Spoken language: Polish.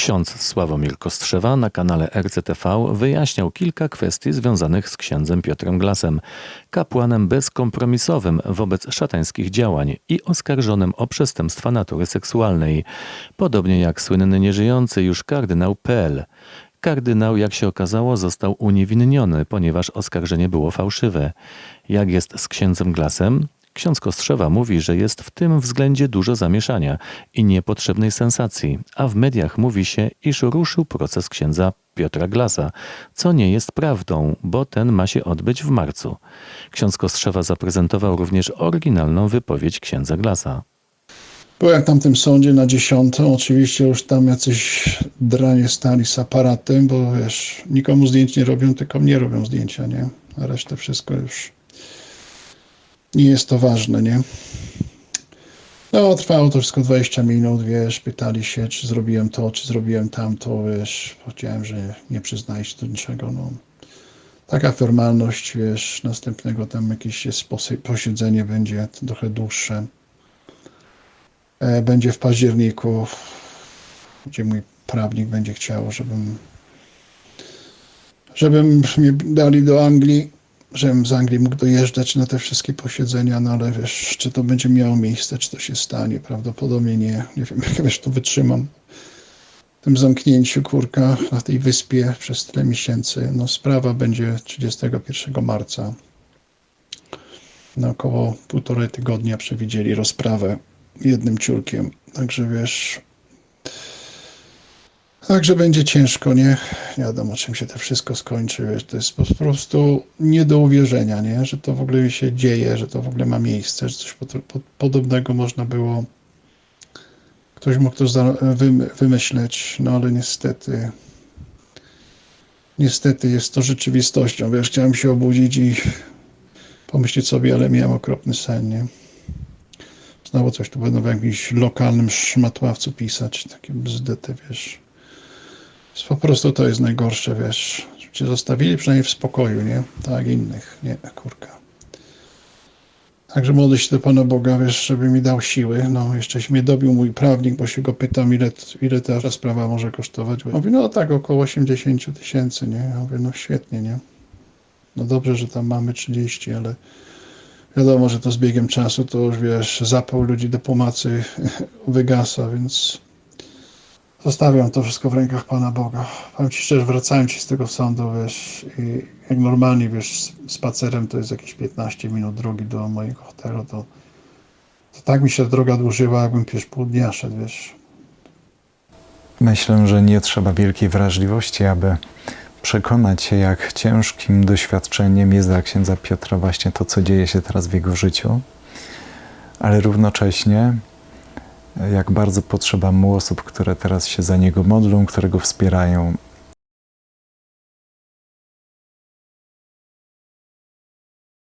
Ksiądz Sławomir Kostrzewa na kanale RCTV wyjaśniał kilka kwestii związanych z księdzem Piotrem Glasem, kapłanem bezkompromisowym wobec szatańskich działań i oskarżonym o przestępstwa natury seksualnej, podobnie jak słynny nieżyjący już kardynał PL. Kardynał, jak się okazało, został uniewinniony, ponieważ oskarżenie było fałszywe. Jak jest z księdzem Glasem? Ksiądz Kostrzewa mówi, że jest w tym względzie dużo zamieszania i niepotrzebnej sensacji, a w mediach mówi się, iż ruszył proces księdza Piotra Glasa, co nie jest prawdą, bo ten ma się odbyć w marcu. Ksiądz Kostrzewa zaprezentował również oryginalną wypowiedź księdza Glasa. Byłem w tamtym sądzie na dziesiątą. Oczywiście już tam jacyś dranie stali z aparatem, bo wiesz, nikomu zdjęć nie robią, tylko mnie robią zdjęcia, nie? A resztę wszystko już nie jest to ważne, nie? No, trwało to wszystko 20 minut, wiesz, pytali się, czy zrobiłem to, czy zrobiłem tamto, wiesz, powiedziałem, że nie przyznaję się do niczego, no. Taka formalność, wiesz, następnego tam jakieś jest posiedzenie będzie trochę dłuższe. E, będzie w październiku, gdzie mój prawnik będzie chciał, żebym żebym mnie dali do Anglii, żebym z Anglii mógł dojeżdżać na te wszystkie posiedzenia, no ale wiesz, czy to będzie miało miejsce, czy to się stanie, prawdopodobnie nie, nie wiem, jak wiesz, to wytrzymam w tym zamknięciu, kurka, na tej wyspie przez tyle miesięcy, no sprawa będzie 31 marca, na około półtorej tygodnia przewidzieli rozprawę jednym ciurkiem. Także wiesz. Także będzie ciężko, nie? Nie wiadomo, czym się to wszystko skończy. Wiesz, to jest po prostu nie do uwierzenia, nie? Że to w ogóle się dzieje, że to w ogóle ma miejsce, że coś pod, pod, podobnego można było. Ktoś mógł to wymyśleć, no ale niestety. Niestety jest to rzeczywistością. Wiesz, chciałem się obudzić i pomyśleć sobie, ale miałem okropny sen, nie? Znowu coś tu będą w jakimś lokalnym szmatławcu pisać, takie bzdety, wiesz. Po prostu to jest najgorsze, wiesz. Cię zostawili przynajmniej w spokoju, nie? Tak innych, nie, kurka. Także modlę się do Pana Boga, wiesz, żeby mi dał siły. No, jeszcze mnie dobił mój prawnik, bo się go pytam, ile, ile ta sprawa może kosztować. Mówi, no tak, około 80 tysięcy, nie? Ja mówię, no świetnie, nie? No dobrze, że tam mamy 30, ale wiadomo, że to z biegiem czasu to już wiesz, zapał ludzi do pomocy wygasa, więc zostawiam to wszystko w rękach Pana Boga. Powiem Ci szczerze, wracałem Ci z tego sądu, wiesz, i jak normalnie, wiesz, spacerem to jest jakieś 15 minut drogi do mojego hotelu, to, to tak mi się droga dłużyła, jakbym wiesz, pół dnia szedł, wiesz. Myślę, że nie trzeba wielkiej wrażliwości, aby przekonać się, jak ciężkim doświadczeniem jest dla księdza Piotra właśnie to, co dzieje się teraz w jego życiu, ale równocześnie jak bardzo potrzeba mu osób, które teraz się za niego modlą, które go wspierają,